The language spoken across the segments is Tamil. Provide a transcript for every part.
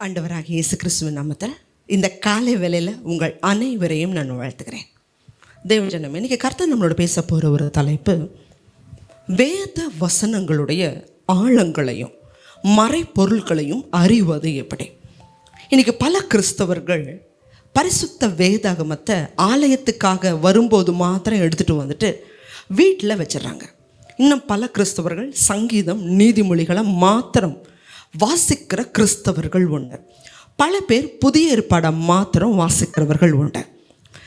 ஆண்டவராக இயேசு கிறிஸ்துவ நாமத்தில் இந்த காலை வேலையில் உங்கள் அனைவரையும் நான் வாழ்த்துக்கிறேன் தேவஜனம் இன்னைக்கு கர்த்தர் நம்மளோட பேச போகிற ஒரு தலைப்பு வேத வசனங்களுடைய ஆழங்களையும் மறைப்பொருள்களையும் அறிவது எப்படி? இன்றைக்கி பல கிறிஸ்தவர்கள் பரிசுத்த வேதாகமத்தை ஆலயத்துக்காக வரும்போது மாத்திரம் எடுத்துகிட்டு வந்துட்டு வீட்டில் வச்சிடுறாங்க. இன்னும் பல கிறிஸ்தவர்கள் சங்கீதம் நீதிமொழிகளை மாத்திரம் வாசிக்கிற கிறிஸ்தவர்கள் உண்டு. பல பேர் புதிய ஏற்பாடம் மாத்திரம் வாசிக்கிறவர்கள் உண்டு.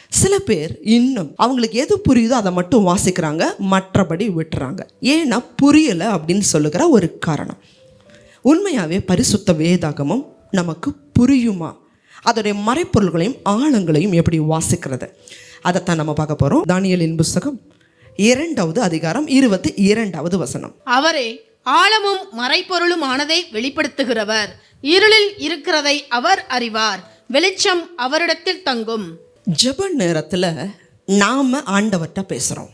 சில பேர் இன்னும் அவங்களுக்கு எது புரியுதோ அதை மட்டும் வாசிக்கிறாங்க மற்றபடி விட்டுறாங்க. ஏன்னா புரியலை அப்படின்னு சொல்லுகிற ஒரு காரணம். உண்மையாகவே பரிசுத்த வேதாகமும் நமக்கு புரியுமா? அதோடைய மறைப்பொருள்களையும் ஆழங்களையும் எப்படி வாசிக்கிறது? அதைத்தான் நம்ம பார்க்க போகிறோம் தானியலின் புஸ்தகம் இரண்டாவது அதிகாரம் இருபத்தி இரண்டாவது வசனம். அவரே ஆழமும் மறைப்பொருளுமானதை வெளிப்படுத்துகிறவர். இருளில் இருக்கிறதை அவர் அறிவார். வெளிச்சம் அவரிடத்தில் தங்கும். ஜெப நேரத்தில் நாம் ஆண்டவர்கிட்ட பேசுகிறோம்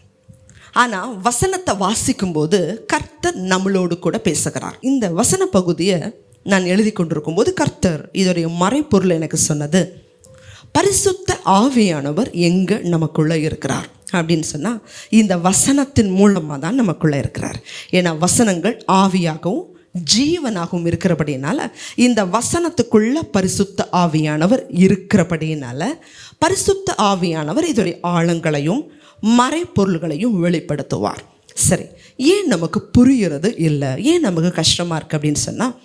ஆனால் வசனத்தை வாசிக்கும்போது கர்த்தர் நம்மளோடு கூட பேசுகிறார். இந்த வசன பகுதியை நான் எழுதி கொண்டிருக்கும்போது கர்த்தர் இதோடைய மறைப்பொருள் எனக்கு சொன்னது பரிசுத்த ஆவியானவர் எங்கே நமக்குள்ளே இருக்கிறார்? அப்படின்னு சொன்னால் இந்த வசனத்தின் மூலமாக தான் நமக்குள்ளே இருக்கிறார். ஏன்னா வசனங்கள் ஆவியாகவும் ஜீவனாகவும் இருக்கிறபடினால இந்த வசனத்துக்குள்ள பரிசுத்த ஆவியானவர் இருக்கிறபடினால பரிசுத்த ஆவியானவர் இதோடைய ஆழங்களையும் மறைப்பொருள்களையும் வெளிப்படுத்துவார். சரி ஏன் நமக்கு புரிகிறது இல்லை? ஏன் நமக்கு கஷ்டமாக இருக்குது அப்படின்னு சொன்னால்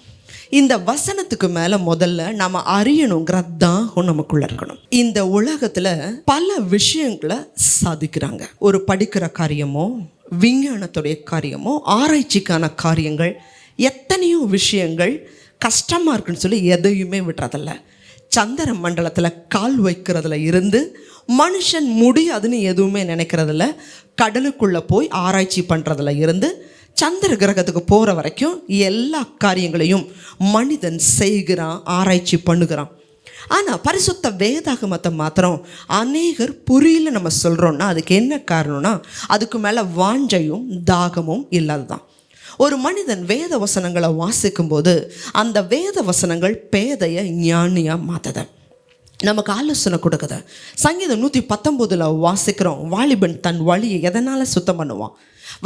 இந்த வசனத்துக்கு மேலே முதல்ல நம்ம அறியணுங்கிறது தான் நமக்குள்ள இருக்கணும். இந்த உலகத்தில் பல விஷயங்களை சாதிக்கிறாங்க. ஒரு படிக்கிற காரியமோ விஞ்ஞானத்துடைய காரியமோ ஆராய்ச்சிக்கான காரியங்கள் எத்தனையோ விஷயங்கள் கஷ்டமாக இருக்குன்னு சொல்லி எதையுமே விடுறதில்ல சந்திர மண்டலத்தில் கால் வைக்கிறதுல இருந்து மனுஷன் முடியாதுன்னு எதுவுமே நினைக்கிறதில்ல. கடலுக்குள்ளே போய் ஆராய்ச்சி பண்ணுறதுல இருந்து சந்திர கிரகத்துக்கு போகிற வரைக்கும் எல்லா காரியங்களையும் மனிதன் செய்கிறான் ஆராய்ச்சி பண்ணுகிறான். ஆனால் பரிசுத்த வேதாகமத்தை மாத்திரம் அநேகர் புரியல நம்ம சொல்கிறோன்னா அதுக்கு என்ன காரணம்னா அதுக்கு மேலே வாஞ்சையும் தாகமும் இல்லாது தான் ஒரு மனிதன் வேத வசனங்களை வாசிக்கும்போது அந்த வேத வசனங்கள் பேதைய ஞானியாக மாற்றுத நமக்கு ஆலோசனை கொடுக்குது. சங்கீதம் நூற்றி பத்தொம்போதில் வாசிக்கிறோம் வாலிபன் தன் வழியை எதனால் சுத்தம் பண்ணுவான்?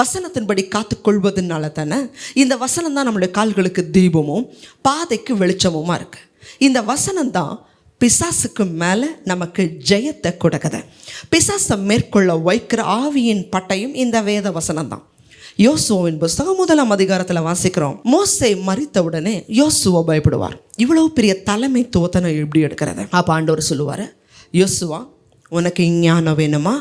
வசனத்தின்படி காத்துக்கொள்வதனால தானே இந்த வசனம் தான் நம்மளுடைய கால்களுக்கு தீபமும் பாதைக்கு வெளிச்சமுமா இருக்குது இந்த வசனம் தான் பிசாசுக்கு மேலே நமக்கு ஜெயத்தை கொடுக்குது. பிசாசை மேற்கொள்ள வைக்கிற ஆவியின் பட்டையும் இந்த வேத வசனம் தான் யோசுவாவின் புஸ்தகம் முதலாம் அதிகாரத்தில் வாசிக்கிறோம். மோசை மறித்த உடனே யோசுவா பயப்படுவார். இவ்வளோ பெரிய தலைமைத்துவத்தை நான் எப்படி எடுக்கிறது? அப்போ ஆண்டவர் சொல்லுவார் யோசுவா உனக்கு ஞானம் வேணுமா?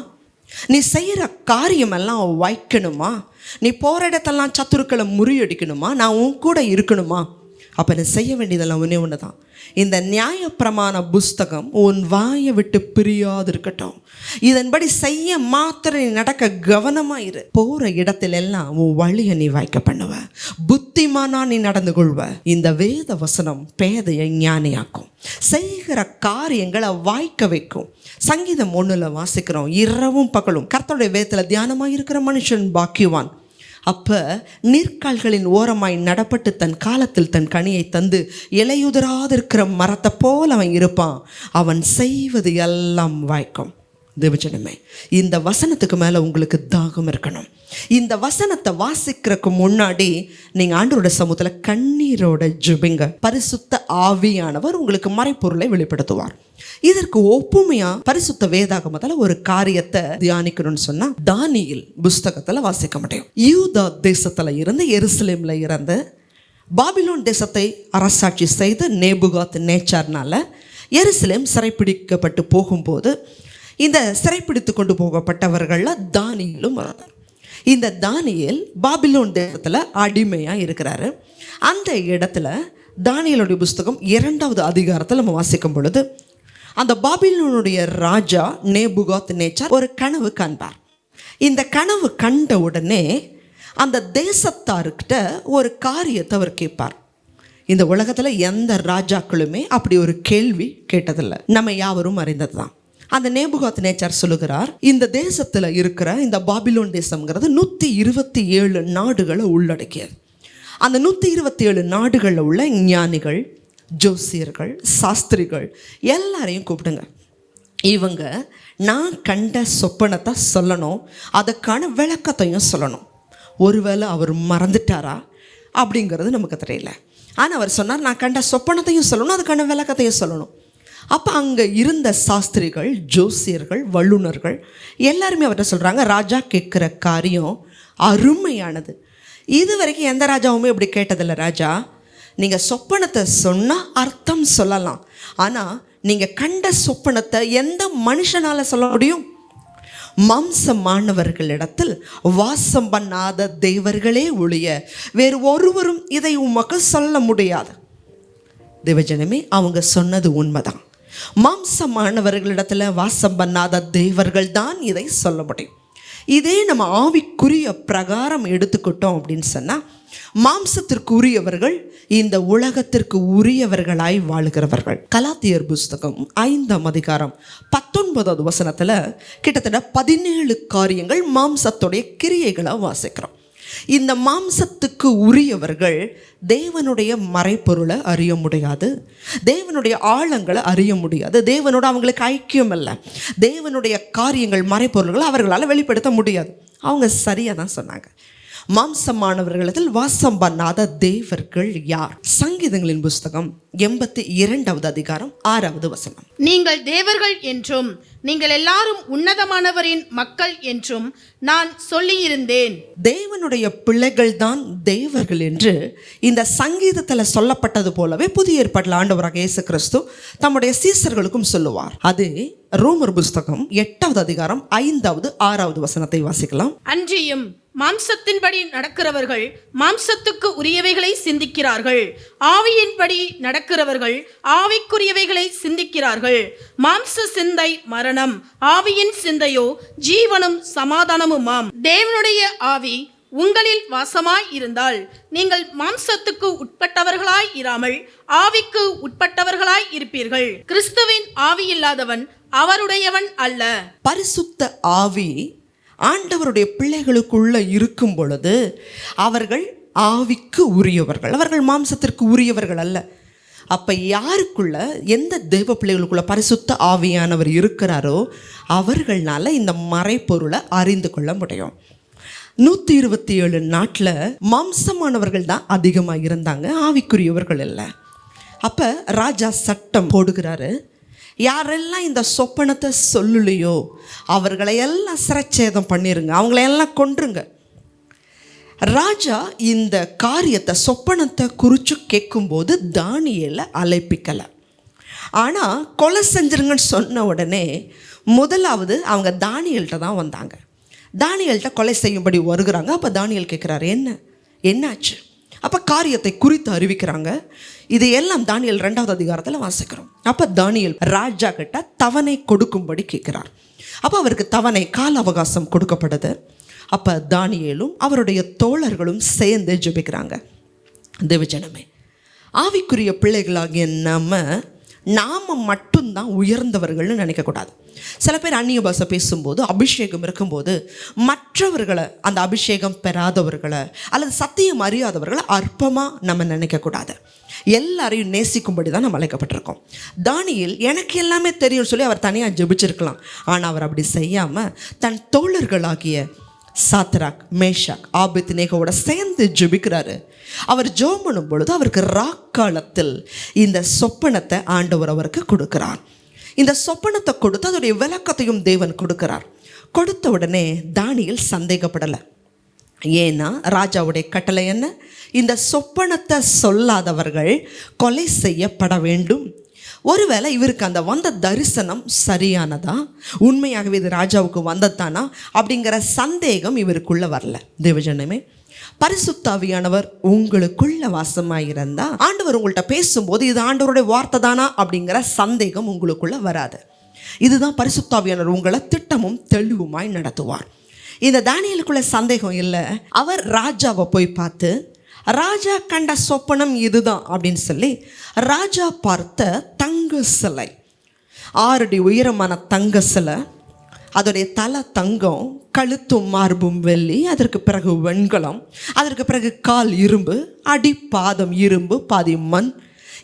நீ செய்கிற காரியமெல்லாம் வைக்கணுமா? நீ போகிற இடத்தெல்லாம் சத்துருக்களை முறியடிக்கணுமா? நான் உன் கூட இருக்கணுமா? அப்போ நீ செய்ய வேண்டியதெல்லாம் ஒன்றே ஒன்று தான் இந்த நியாயப்பிரமாண புஸ்தகம் உன் வாயை விட்டு பிரியாது இருக்கட்டும் இதன்படி செய்ய மாத்திரம் நீ நடக்க கவனமாக இரு. போகிற இடத்துல எல்லாம் உன் வழியை நீ வாய்க்க பண்ணுவ. புத்திமானா நீ நடந்து கொள்வ. இந்த வேத வசனம் பேதையை ஞானியாக்கும். செய்கிற காரியங்களை வாய்க்க வைக்கும். சங்கீதம் ஒன்றில் வாசிக்கிறோம். இரவும் பகலும். கர்த்தருடைய வேதத்தில் தியானமாக இருக்கிற மனுஷன் பாக்கியவான். அப்போ நீர்க்கால்களின் ஓரமாய் நடப்பட்டு தன் காலத்தில் தன் கனியை தந்து இலையுதிராதிருக்கிற மரத்தை போல் அவன் இருப்பான். அவன் செய்வது எல்லாம் வாய்க்கும். தேவஜனமே இந்த வசனத்துக்கு மேலே உங்களுக்கு தாகம் இருக்கணும். இந்த வசனத்தை வாசிக்கிறதுக்கு முன்னாடி நீங்கள் ஆண்டோட சமூகத்தில் கண்ணீரோட ஜுபிங்க. பரிசுத்த ஆவியானவர் உங்களுக்கு மறைப்பொருளை வெளிப்படுத்துவார். இதற்கு ஒப்புமையா பரிசுத்த வேதாகமத்தில் ஒரு காரியத்தை தியானிக்கணும்னு சொன்னா தானியில் புஸ்தகத்தில் வாசிக்க முடியும் யூதா தேசத்தில் இருந்து எருசலேமில் இருந்து பாபிலோன் தேசத்தை அரசாட்சி செய்த நேபுகாத் நேச்சார்னால எருசலேம் சிறைப்பிடிக்கப்பட்டு போகும்போது இந்த சிறைப்பிடித்து கொண்டு போகப்பட்டவர்களில் தானியலும் இருந்தார் இந்த தானியல் பாபிலோன் தேசத்தில் அடிமையாக இருக்கிறாரு. அந்த இடத்துல தானியலுடைய புஸ்தகம் இரண்டாவது அதிகாரத்தில் நம்ம வாசிக்கும் பொழுது அந்த பாபிலோனுடைய ராஜா நேபுகாத் நேச்சார் ஒரு கனவு காண்பார் இந்த கனவு கண்ட உடனே அந்த தேசத்தார்கிட்ட ஒரு காரியத்தை அவர் கேட்பார். இந்த உலகத்தில் எந்த ராஜாக்களுமே அப்படி ஒரு கேள்வி கேட்டதில்லை. நம்ம யாவரும் அறிந்தது தான் அந்த நேபுகாத் நேச்சார் சொல்லுகிறார் இந்த தேசத்தில் இருக்கிற இந்த பாபிலோன் தேசம்ங்கிறது நூற்றி இருபத்தி ஏழு நாடுகளை உள்ளடக்கியது. அந்த நூற்றி இருபத்தி ஏழு நாடுகளில் உள்ள ஞானிகள் ஜோசியர்கள் சாஸ்திரிகள் எல்லாரையும் கூப்பிடுங்க. இவங்க நான் கண்ட சொப்பனத்தை சொல்லணும் அதுக்கான விளக்கத்தையும் சொல்லணும். ஒருவேளை அவர் மறந்துட்டாரா? அப்படிங்கிறது நமக்கு தெரியல. ஆனால் அவர் சொன்னார் நான் கண்ட சொப்பனத்தையும் சொல்லணும் அதுக்கான விளக்கத்தையும் சொல்லணும். அப்போ அங்கே இருந்த சாஸ்திரிகள் ஜோசியர்கள் வல்லுனர்கள் எல்லாருமே அவர்கிட்ட சொல்கிறாங்க ராஜா கேட்குற காரியம் அருமையானது. இது வரைக்கும் எந்த ராஜாவுமே இப்படி கேட்டதில்லை ராஜா நீங்கள் சொப்பனத்தை சொன்னால் அர்த்தம் சொல்லலாம். ஆனால் நீங்கள் கண்ட சொப்பனத்தை எந்த மனுஷனால் சொல்ல முடியும்? மாம்சமானவர்களிடத்தில் வாசம் பண்ணாத தேவர்களே ஒழிய வேறு ஒருவரும் இதை உமக்கு சொல்ல முடியாது. தேவஜனமே அவங்க சொன்னது உண்மைதான். மாம்சமானவர்களிடத்தில் வாசம் பண்ணாத தேவர்கள் தான் இதை சொல்ல முடியும். இதே நம்ம ஆவிக்குரிய பிரகாரம் எடுத்துக்கிட்டோம் அப்படின்னு சொன்னால் மாம்சத்திற்கு உரியவர்கள் இந்த உலகத்திற்கு உரியவர்களாய் வாழுகிறவர்கள். கலாத்தியர் புஸ்தகம் ஐந்தாம் அதிகாரம் பத்தொன்பதாவது வசனத்தில் கிட்டத்தட்ட பதினேழு காரியங்கள் மாம்சத்துடைய கிரியைகளை வாசிக்கிறோம். இந்த மாம்சத்துக்கு உரியவர்கள் தேவனுடைய மறைப்பொருளை அறிய முடியாது. தேவனுடைய ஆழங்களை அறிய முடியாது. தேவனோட அவங்களுக்கு ஐக்கியம் இல்லை. தேவனுடைய காரியங்கள் மறைப்பொருள்களை அவர்களால் வெளிப்படுத்த முடியாது. அவங்க சரியாக தான் சொன்னாங்க. மாம்சமானவர்களிடத்தில் வாசம் பண்ணாத தேவர்கள் யார்? சங்கீதங்களின் புஸ்தகம் எண்பத்தி இரண்டாவது அதிகாரம் ஆறாவது வசனம். நீங்கள் தேவர்கள் என்றும் நீங்கள் எல்லாரும் உன்னதமானவரின் மக்கள் என்றும் நான் சொல்லியிருந்தேன். தேவனுடைய பிள்ளைகள் தான் தேவர்கள் என்று இந்த சங்கீதத்தில் சொல்லப்பட்டது போலவே புதிய ஏற்பாட்டில் ஆண்டவராக இயேசு கிறிஸ்து தம்முடைய சீசர்களுக்கும் சொல்லுவார். அது ரோமர் புஸ்தகம் எட்டாவது அதிகாரம் ஐந்தாவது ஆறாவது வசனத்தை வாசிக்கலாம். அன்றியும் மாம்சத்தின்படி நடக்கிறவர்கள் மாம்சத்துக்கு உரியவைகளை சிந்திக்கிறார்கள். ஆவியின்படி நடக்கிறவர்கள் ஆவிக்குரியவைகளை சிந்திக்கிறார்கள். மாம்ச சிந்தை மரணம். ஆவியின் சிந்தையோ ஜீவனும் சமாதானமுமாம். தேவனுடைய ஆவி உங்களில் வாசமாய் இருந்தால் நீங்கள் மாம்சத்துக்கு உட்பட்டவர்களாய் இராமல் ஆவிக்கு உட்பட்டவர்களாய் இருப்பீர்கள். கிறிஸ்துவின் ஆவி இல்லாதவன் அவருடையவன் அல்ல. பரிசுத்த ஆவி ஆண்டவருடைய பிள்ளைகளுக்குள்ள இருக்கும் பொழுது அவர்கள் ஆவிக்கு உரியவர்கள். அவர்கள் மாம்சத்திற்கு உரியவர்கள் அல்ல. அப்போ யாருக்குள்ள எந்த தெய்வ பிள்ளைகளுக்குள்ள பரிசுத்த ஆவியானவர் இருக்கிறாரோ அவர்களால இந்த மறைப்பொருளை அறிந்து கொள்ள முடியும். நூற்றி இருபத்தி ஏழு நாட்டில் மாம்சமானவர்கள் தான் அதிகமாக இருந்தாங்க ஆவிக்குரியவர்கள் இல்லை. அப்போ ராஜா சட்டம் போடுகிறாரு. யாரெல்லாம் இந்த சொப்பனத்தை சொல்லலையோ அவர்களை எல்லாம் சிரச்சேதம் பண்ணிருங்க. அவங்களையெல்லாம் கொன்றுங்க. ராஜா இந்த காரியத்தை சொப்பனத்தை குறித்து கேட்கும்போது தானியலை அழைப்பிக்கலை. ஆனால் கொலை செஞ்சிருங்கன்னு சொன்ன உடனே முதலாவது அவங்க தானியல்கிட்ட தான் வந்தாங்க. தானியல்கிட்ட கொலை செய்யும்படி வருகிறாங்க. அப்போ தானியல் கேட்குறாரு என்ன? என்னாச்சு? அப்போ காரியத்தை குறித்து அறிவிக்கிறாங்க. இது எல்லாம் தானியல் ரெண்டாவது அதிகாரத்தில் வாசிக்கிறோம். அப்போ தானியல் ராஜா கிட்ட தவணை கொடுக்கும்படி கேட்குறார். அப்போ அவருக்கு தவணை கால அவகாசம் கொடுக்கப்படுது அப்போ தானியலும் அவருடைய தோழர்களும் சேர்ந்து ஜெபிக்கிறாங்க. தேவஜனமே ஆவிக்குரிய பிள்ளைகளாகிய நம்ம நாம் மட்டும்தான் உயர்ந்தவர்கள்னு நினைக்கக்கூடாது. சில பேர் அந்நிய பாஷை பேசும்போது அபிஷேகம் இருக்கும்போது மற்றவர்களை அந்த அபிஷேகம் பெறாதவர்களை அல்லது சத்தியம் அறியாதவர்களை அற்பமாக நம்ம நினைக்கக்கூடாது. எல்லாரையும் நேசிக்கும்படி தான் நம்ம அழைக்கப்பட்டிருக்கோம். தானியில் எனக்கு எல்லாமே தெரியும் சொல்லி அவர் தனியாக ஜெபிச்சிருக்கலாம். ஆனால் அவர் அப்படி செய்யாமல் தன் தோழர்களாகிய சாத்ராக் மேஷாக் ஆபித் நேகோட சேர்ந்து ஜெபிக்கிறாரு. அவர் ஜோமனும் பண்ணும் பொழுது அவருக்கு ராக்காலத்தில் இந்த சொப்பனத்தை ஆண்டவர் அவருக்கு கொடுக்கிறார். இந்த சொப்பனத்தை கொடுத்து அதோடைய விளக்கத்தையும் தேவன் கொடுக்கிறார். கொடுத்த உடனே தானியில் சந்தேகப்படலை. ஏன்னா ராஜாவுடைய கட்டளை என்ன? இந்த சொப்பனத்தை சொல்லாதவர்கள் கொலை செய்யப்பட வேண்டும். ஒருவேளை இவருக்கு அந்த வந்த தரிசனம் சரியானதா? உண்மையாகவே இது ராஜாவுக்கு வந்ததானா? அப்படிங்கிற சந்தேகம் இவருக்குள்ள வரல. தேவஜனமே பரிசுத்தாவியானவர் உங்களுக்குள்ள வாசமாயிருந்தா ஆண்டவர் உங்கள்கிட்ட பேசும்போது இது ஆண்டவருடைய வார்த்தை தானா? அப்படிங்கிற சந்தேகம் உங்களுக்குள்ள வராது. இதுதான் பரிசுத்தாவியானவர் உங்களை திட்டமும் தெளிவுமாய் நடத்துவார். இந்த தானியலுக்குள்ள சந்தேகம் இல்லை. அவர் ராஜாவை போய் பார்த்து ராஜா கண்ட சொப்பனம் இதுதான் அப்படின்னு சொல்லி ராஜா பார்த்த தங்க சிலை. ஆறடி உயரமான தங்க சிலை. அதோடைய தலை தங்கம் கழுத்தும் மார்பும் வெள்ளி அதற்கு பிறகு வெண்கலம் அதற்கு பிறகு கால் இரும்பு அடி பாதம் இரும்பு பாதி மண்.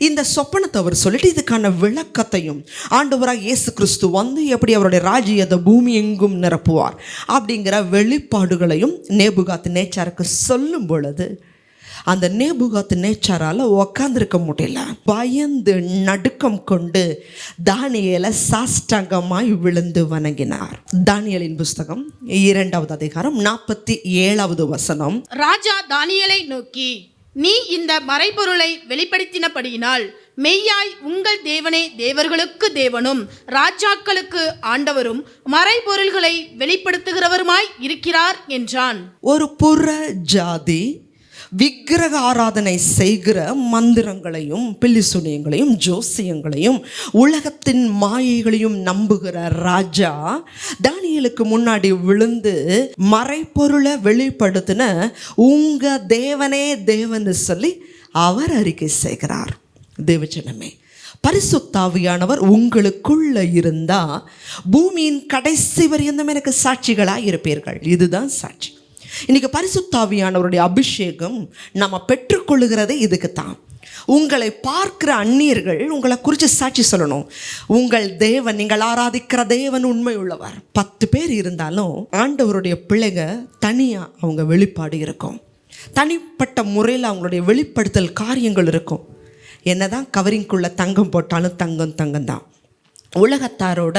இந்த சொப்பனத்தை அவர் சொல்லிட்டு இதுக்கான விளக்கத்தையும் ஆண்டவராக இயேசு கிறிஸ்து வந்து எப்படி அவருடைய ராஜ்யத்தை பூமி எங்கும் நிரப்புவார் அப்படிங்கிற வெளிப்பாடுகளையும் நேபுகாத் நேச்சாருக்கு சொல்லும் பொழுது அந்த நேபுகாத் நேச்சாரால் உக்காந்துருக்க முடியல. பயந்து நடுக்கம் கொண்டு தானியேலை சாஷ்டாங்கமாய் விழுந்து வணங்கினார். தானியலின் புஸ்தகம் இரண்டாவது அதிகாரம் நாற்பத்தி ஏழாவது வசனம். ராஜா தானியேலை நோக்கி நீ இந்த மறைபொருளை வெளிப்படுத்தினபடியினால் மெய்யாய் உங்கள் தேவனே தேவர்களுக்கு தேவனும் ராஜாக்களுக்கு ஆண்டவரும் மறைபொருள்களை வெளிப்படுத்துகிறவருமாய் இருக்கிறார் என்றான். ஒரு புற ஜாதி விக்கிரக ஆராதனை செய்கிற மந்திரங்களையும் பில்லிசுனியங்களையும் ஜோசியங்களையும் உலகத்தின் மாயைகளையும் நம்புகிற ராஜா தானியலுக்கு முன்னாடி விழுந்து மறைப்பொருளை வெளிப்படுத்தின உங்க தேவனே தேவன்னு சொல்லி அவர் அறிக்கை செய்கிறார். தேவஜனமே பரிசுத்தாவியானவர் உங்களுக்குள்ள இருந்தா பூமியின் கடைசி வரையும் எனக்கு சாட்சிகளாக இருப்பீர்கள் இதுதான் சாட்சி. இன்றைக்கி பரிசுத்தாவியானவருடைய அபிஷேகம் நம்ம பெற்றுக்கொள்ளுகிறதே இதுக்கு தான் உங்களை பார்க்கிற அந்நியர்கள் உங்களை குறித்து சாட்சி சொல்லணும். உங்கள் தேவன் நீங்கள் ஆராதிக்கிற தேவன் உண்மை உள்ளவர் பத்து பேர் இருந்தாலும் ஆண்டவருடைய பிள்ளைங்க தனியாக அவங்க வெளிப்பாடு இருக்கும். தனிப்பட்ட முறையில் அவங்களுடைய வெளிப்படுத்தல் காரியங்கள் இருக்கும். என்னதான் கவரிங்குள்ளே தங்கம் போட்டாலும் தங்கம் தங்கம் தான். உலகத்தாரோட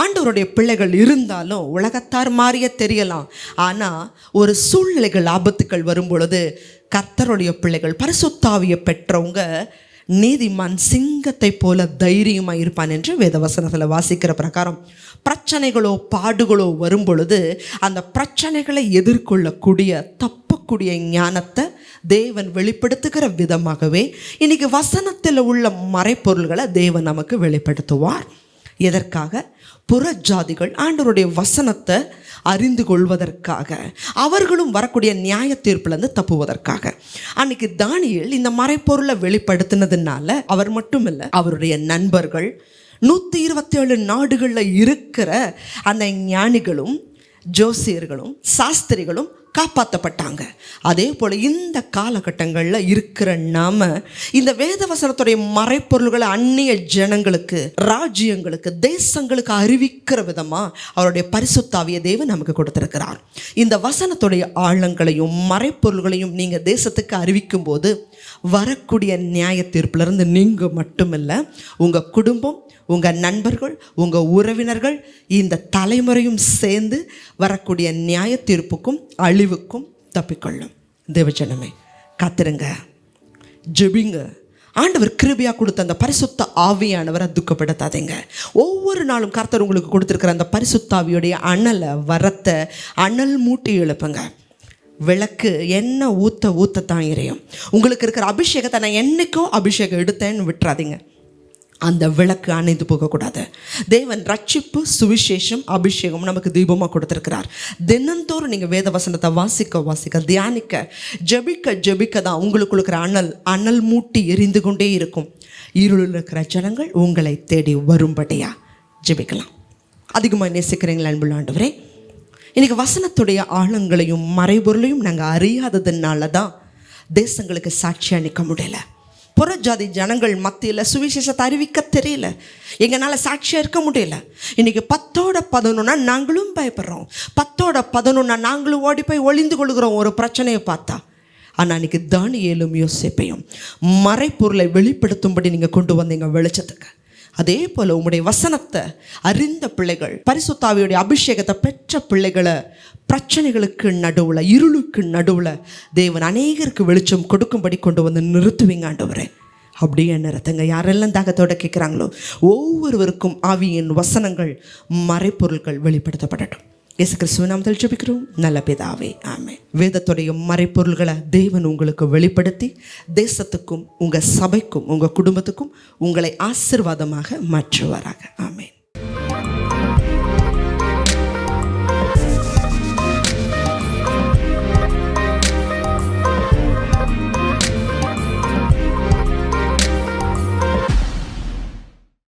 ஆண்டவருடைய பிள்ளைகள் இருந்தாலும் உலகத்தார் மாறிய தெரியலாம். ஆனால் ஒரு சூழ்நிலைகள் ஆபத்துக்கள் வரும் பொழுது கர்த்தருடைய பிள்ளைகள் பரிசுத்தாவிய பெற்றவங்க நீதிமான் சிங்கத்தை போல தைரியமாக இருப்பான் என்று வேதவசனத்தில் வாசிக்கிற பிரகாரம். பிரச்சனைகளோ பாடுகளோ வரும் பொழுது அந்த பிரச்சனைகளை எதிர்கொள்ளக்கூடிய தப்பு தப்பக்கூடிய ஞானத்தை தேவன் வெளிப்படுத்துகிற விதமாகவே இன்றைக்கி வசனத்தில் உள்ள மறைப்பொருள்களை தேவன் நமக்கு வெளிப்படுத்துவார். எதற்காக? புறஜாதிகள் ஆண்டவருடைய வசனத்தை அறிந்து கொள்வதற்காக அவர்களும் வரக்கூடிய நியாய தீர்ப்புலேருந்து தப்புவதற்காக. அன்னைக்கு தானியில் இந்த மறைப்பொருளை வெளிப்படுத்தினதுனால அவர் மட்டும் இல்லை அவருடைய நண்பர்கள் நூற்றி இருபத்தி ஏழு நாடுகளில் இருக்கிற அந்த ஞானிகளும் ஜோசியர்களும் சாஸ்திரிகளும் காப்பாற்றப்பட்டாங்க அதே போல் இந்த காலகட்டங்களில் இருக்கிற நாம இந்த வேதவசனத்துடைய மறைப்பொருள்களை அந்நிய ஜனங்களுக்கு ராஜ்யங்களுக்கு தேசங்களுக்கு அறிவிக்கிற விதமாக அவருடைய பரிசுத்தாவிய தேவன் நமக்கு கொடுத்துருக்கிறார். இந்த வசனத்துடைய ஆழங்களையும் மறைப்பொருள்களையும் நீங்கள் தேசத்துக்கு அறிவிக்கும் போது வரக்கூடிய நியாய தீர்ப்பிலிருந்து நீங்கள் மட்டுமில்லை உங்கள் குடும்பம் உங்கள் நண்பர்கள் உங்கள் உறவினர்கள் இந்த தலைமுறையும் சேர்ந்து வரக்கூடிய நியாய தீர்ப்புக்கும் அழிவுக்கும் தப்பிக்கொள்ளும். தேவஜனமே காத்திருங்க. ஜெபிங்க. ஆண்டவர் கிருபியாக கொடுத்த அந்த பரிசுத்த ஆவியானவரை துக்கப்படுத்தாதீங்க. ஒவ்வொரு நாளும் கர்த்தர் உங்களுக்கு கொடுத்துருக்கிற அந்த பரிசுத்தாவியுடைய அனலை வரத்தை அனல் மூட்டி எழுப்புங்க. விளக்கு என்ன ஊற்ற ஊற்றத்தான் எரியும். உங்களுக்கு இருக்கிற அபிஷேகத்தை நான் என்றைக்கும் அபிஷேகம் எடுத்தேன்னு விட்டுறாதீங்க. அந்த விளக்கு அணைந்து போகக்கூடாது. தேவன் ரட்சிப்பு சுவிசேஷம் அபிஷேகம் நமக்கு தீபமாக கொடுத்துருக்கிறார். தினந்தோறும் நீங்கள் வேத வசனத்தை வாசிக்க வாசிக்க தியானிக்க ஜெபிக்க ஜெபிக்க தான் உங்களுக்கு இருக்கிற அனல் அனல் மூட்டி எரிந்து கொண்டே இருக்கும். இருளில் இருக்கிற ஜனங்கள் உங்களை தேடி வரும்படியா ஜெபிக்கலாம். அதிகமாக நேசிக்கிறீங்களா அன்புள்ள ஆண்டவரே? இன்றைக்கி வசனத்துடைய ஆழங்களையும் மறைபொருளையும் நாங்கள் அறியாததுனால தான் தேசங்களுக்கு சாட்சியாக நிற்க முடியலை. புறஜாதி ஜனங்கள் மத்தியில் சுவிசேஷத்தை அறிவிக்க தெரியல. எங்களால் சாட்சியாக இருக்க முடியல. இன்னைக்கு பத்தோட பதினொன்னா நாங்களும் பயப்படுறோம். பத்தோட பதினொன்னா நாங்களும் ஓடி போய் ஒளிந்து கொள்கிறோம் ஒரு பிரச்சனையை பார்த்தா. ஆனால் அன்றைக்கி தானியலும் யோசிப்பையும் மறைப்பொருளை வெளிப்படுத்தும்படி நீங்கள் கொண்டு வந்தீங்க வெளிச்சத்துக்கு. அதே போல் உங்களுடைய வசனத்தை அறிந்த பிள்ளைகள் பரிசுத்தாவியுடைய அபிஷேகத்தை பெற்ற பிள்ளைகளை பிரச்சனைகளுக்கு நடுவில் இருளுக்கு நடுவில் தேவன் அநேகருக்கு வெளிச்சம் கொடுக்கும்படி கொண்டு வந்து நிறுத்துவீங்க ஆண்டவரே. அப்படியே நிறுத்துங்க யாரெல்லாம் தாகத்தோட கேட்குறாங்களோ ஒவ்வொருவருக்கும் ஆவியின் வசனங்கள் மறைப்பொருட்கள் வெளிப்படுத்தப்படட்டும். இயேசு கிறிஸ்துவ நாமத்தில் ஜெபிக்கிறோம். நல்ல பிதாவே ஆமே வேதத்துடைய மறைப்பொருள்களை தேவன் உங்களுக்கு வெளிப்படுத்தி தேசத்துக்கும் உங்கள் சபைக்கும் உங்கள் குடும்பத்துக்கும் உங்களை ஆசிர்வாதமாக மாற்றுவாராக. ஆமேன்.